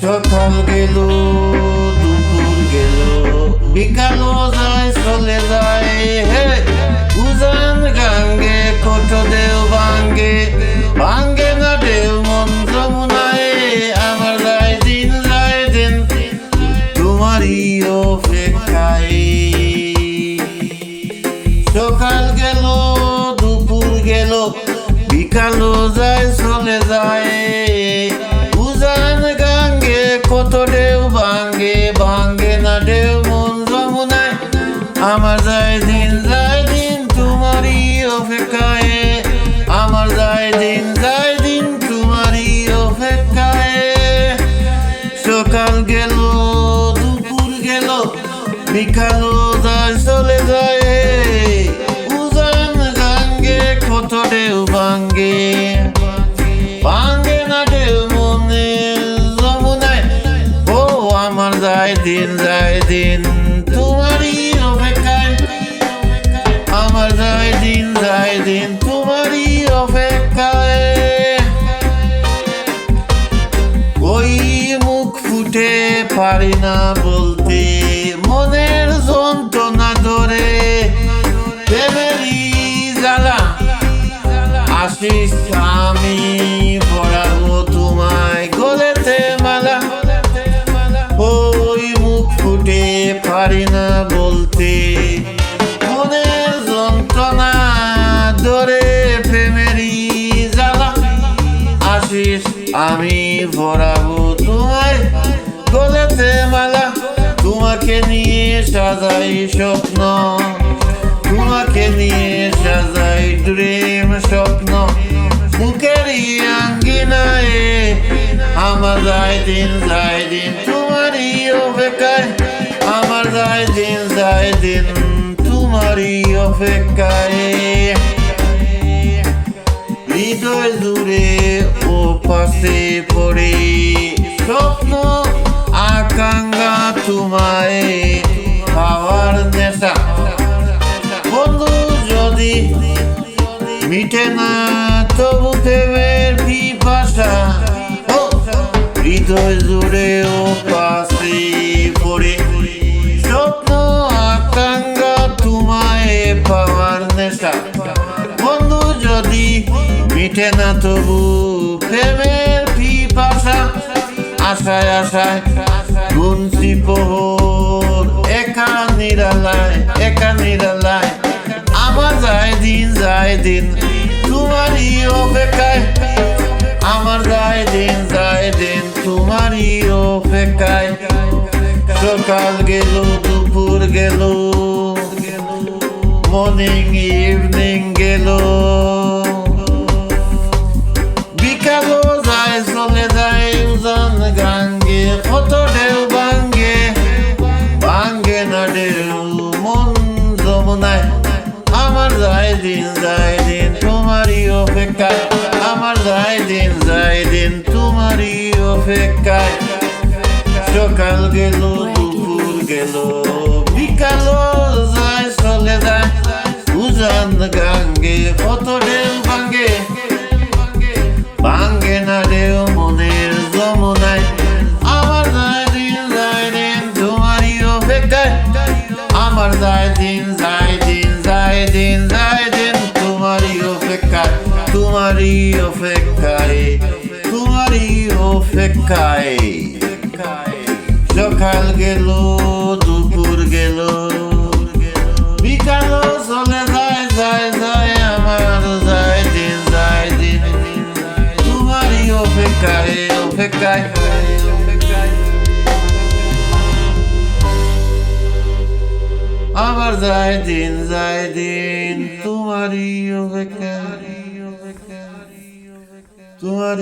সকাল গেল, দুপুর গেল বিকালও যায়, চলে যায়, হে, উজান গাঙ্গে, কত দেও ভাঙ্গে ভাঙ্গে না দেও মন যমুনায়, আমার যায় দিন যায় দিন, তোমারই অপেক্ষায়। সকাল গেল, দুপুর গেল বিকালও যায়, চলে যায় কত ঢেউ ভাঙ্গে ভাঙ্গে না ঢেউ, মন যমুনায়। আমার যায় দিন যায় দিন তোমারই অপেক্ষায়। আমার যায় দিন যায় দিন তোমারই অপেক্ষায়। সকাল গেল, দুপুর গেল বিকালও যায়, চলে যায়। উজান গাঙ্গে, কত ঢেউ ভাঙ্গে পারি না বলতে। মনের যন্ত্রণা ধরে আশিস, আমি তোমায় গলেতে মালা। ওই মুখ ফুটে পারি না বলতে। মনের যন্ত্রণা ধরে প্রেমেরই জ্বালা। আমি ভরাবো তোমায়। গলেতে মালা, তোমাকে নিয়ে সাজাই স্বপ্ন। তোমাকে নিয়ে সাজাই ড্রিম স্বপ্ন। বুকেরই আঙ্গিনায় আমার যায় দিন যায় দিন তোমারই অপেক্ষায়। আমার যায় দিন যায় দিন তোমারই অপেক্ষায়। হৃদয় জুড়ে ও পাশে আকাঙ্ক্ষা তোমায় পাওয়ার নেশা বন্ধু, যদি মিটে না, তবু প্রেমের পিপাসা। হৃদয় জুড়ে ও পাশে পড়ে। স্বপ্ন, আকাঙ্ক্ষা তোমায় পাওয়ার নেশা। বন্ধু, যদি মিটে না, তবু প্রেমের পিপাসা। আশায় আশায় দিন। তোমারই অপেক্ষায়, আমার যায় দিন যায় দিন। তোমারই অপেক্ষায়, সকাল গেল, দুপুর গেল মর্নিং ইভিনিং গেল। বিকালও যায় আমার যায় দিন যায় অপেক্ষায়, আমার যাই দিন যাই দিন তোমারই অপেক্ষায়। সকাল গেল, দুপুর গেল বিকালও যায়, চলে যায়, উজান গাঙ্গে তোমারই অপেক্ষায় তোমারই অপেক্ষায়। সকাল গেল, দুপুর গেল। বিকালও চলে যায় যায় যায়, আমার যায় দিন যায় দিন। তোমারই অপেক্ষায় অপেক্ষায়। আমার যায় দিন যায় দিন, তোমারই অপেক্ষায়। তোমারই